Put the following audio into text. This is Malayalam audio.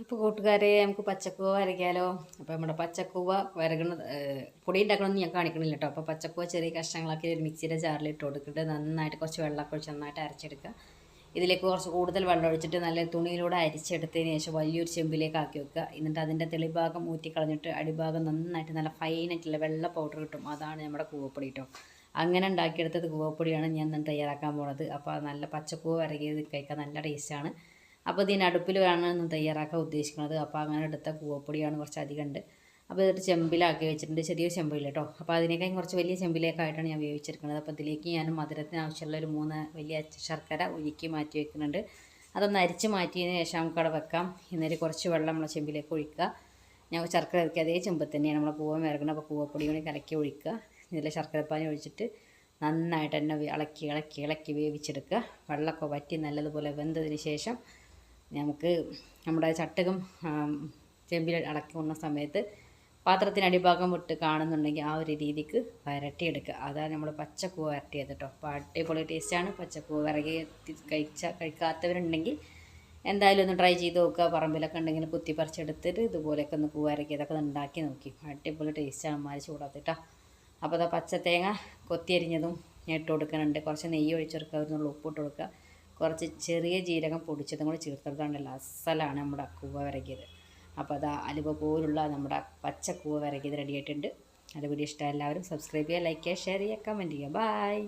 അപ്പോൾ കൂട്ടുകാരെ നമുക്ക് പച്ചക്കൂവ വരയ്ക്കാലോ. അപ്പോൾ നമ്മുടെ പച്ചക്കൂവ വരകണ പൊടി ഉണ്ടാക്കണമെന്ന് ഞാൻ കാണിക്കണില്ല കേട്ടോ അപ്പോൾ പച്ചക്കൂവ ചെറിയ കഷ്ണങ്ങളാക്കി ഒരു മിക്സിയുടെ ജാറിൽ ഇട്ട് കൊടുത്തിട്ട് നന്നായിട്ട് കുറച്ച് വെള്ളമൊക്കെ ഒഴിച്ച് നന്നായിട്ട് അരച്ചെടുക്കുക. ഇതിലേക്ക് കുറച്ച് കൂടുതൽ വെള്ളം ഒഴിച്ചിട്ട് നല്ല തുണിയിലൂടെ അരിച്ചെടുത്തതിന് ശേഷം വലിയൊരു ചെമ്പിലേക്ക് ആക്കി വെക്കുക. എന്നിട്ട് അതിന്റെ തെളിഭാഗം ഊറ്റിക്കളഞ്ഞിട്ട് അടിഭാഗം നന്നായിട്ട് നല്ല ഫൈനായിട്ടുള്ള വെള്ള പൗഡർ കിട്ടും. അതാണ് നമ്മുടെ കൂവപ്പൊടി കേട്ടോ അങ്ങനെ ഉണ്ടാക്കിയെടുത്തത് കൂവപ്പൊടിയാണ് ഞാൻ തയ്യാറാക്കാൻ പോണത്. അപ്പോൾ നല്ല പച്ചക്കൂവ വരകിയത് കഴിക്കാൻ നല്ല ടേസ്റ്റാണ് അപ്പോൾ ഇതിന് അടുപ്പിൽ വേണമെന്ന് തയ്യാറാക്കാൻ ഉദ്ദേശിക്കുന്നത്. അപ്പോൾ അങ്ങനെ എടുത്ത കൂവപ്പൊടിയാണ് കുറച്ച് അധികം ഉണ്ട് അപ്പോൾ ഇതൊരു ചെമ്പിലാക്കി വെച്ചിട്ടുണ്ട്. ചെറിയ ചെമ്പിൽ കേട്ടോ അപ്പോൾ അതിനേക്കാളും കുറച്ച് വലിയ ചെമ്പിലേക്കായിട്ടാണ് ഞാൻ ഉപയോഗിച്ചിരിക്കുന്നത്. അപ്പോൾ ഇതിലേക്ക് ഞാൻ മധുരത്തിന് ആവശ്യമുള്ള ഒരു മൂന്ന് വലിയ ശർക്കര ഉരുക്കി മാറ്റി വെക്കുന്നുണ്ട്. അതൊന്ന് അരിച്ച് മാറ്റിയതിന് ശേഷം നമുക്ക് അവിടെ വെക്കാം. എന്നിട്ട് കുറച്ച് വെള്ളം നമ്മളെ ചെമ്പിലേക്ക് ഒഴിക്കുക. ഞാൻ ശർക്കര ഇറക്കി അതേ ചെമ്പിൽ തന്നെയാണ് നമ്മളെ പൂവൻ ഇറങ്ങുന്നത് അപ്പോൾ പൂവപ്പൊടി കൂടി കലക്കി ഒഴിക്കുക. ഇതിൽ ശർക്കരപ്പാനി ഒഴിച്ചിട്ട് നന്നായിട്ട് തന്നെ ഇളക്കി ഇളക്കി ഇളക്കി വേവിച്ചെടുക്കുക. വെള്ളമൊക്കെ വറ്റി നല്ലതുപോലെ വെന്തതിന് ശേഷം നമുക്ക് നമ്മുടെ ചട്ടകം ചെമ്പിൽ അടക്കി കൊണ്ട സമയത്ത് പാത്രത്തിന് അടിഭാഗം വിട്ട് കാണുന്നുണ്ടെങ്കിൽ ആ ഒരു രീതിക്ക് വരട്ടിയെടുക്കുക. അതാണ് നമ്മൾ പച്ചക്കൂവ വരട്ടിയത് കേട്ടോ. അപ്പോൾ അടിപൊളി ടേസ്റ്റാണ് പച്ചക്കൂവ വിറകി കഴിച്ച കഴിക്കാത്തവരുണ്ടെങ്കിൽ എന്തായാലും ഒന്ന് ട്രൈ ചെയ്ത് നോക്കുക. പറമ്പിലൊക്കെ ഉണ്ടെങ്കിൽ കുത്തി പറിച്ചെടുത്തിട്ട് ഇതുപോലെയൊക്കെ ഒന്ന് കൂവ ഇറക്കിയതൊക്കെ ഒന്ന് ഉണ്ടാക്കി നോക്കി. അടിപൊളി ടേസ്റ്റാണ് മാറി ചൂടാത്തിട്ടോ അപ്പോൾ അതാ പച്ച തേങ്ങ കൊത്തിയരിഞ്ഞതും ഇട്ട് കൊടുക്കുന്നുണ്ട്. കുറച്ച് നെയ്യ് ഒഴിച്ചെടുക്കുക ഒരു ഉപ്പ് ഉപ്പിട്ട് കൊടുക്കുക. കുറച്ച് ചെറിയ ജീരകം പൊടിച്ചതും കൂടി ചേർത്തെടുത്താണ്ടല്ലോ അസലാണ് നമ്മുടെ കൂവ വിറകിയത് അപ്പോൾ അതാ അലുവ പോലുള്ള നമ്മുടെ പച്ച കൂവ വിറകിയത് റെഡി ആയിട്ടുണ്ട്. അത് വീഡിയോ ഇഷ്ടം എല്ലാവരും സബ്സ്ക്രൈബ് ചെയ്യുക ലൈക്ക് ചെയ്യുക ഷെയർ ചെയ്യുക കമന്റ് ചെയ്യുക. ബായ്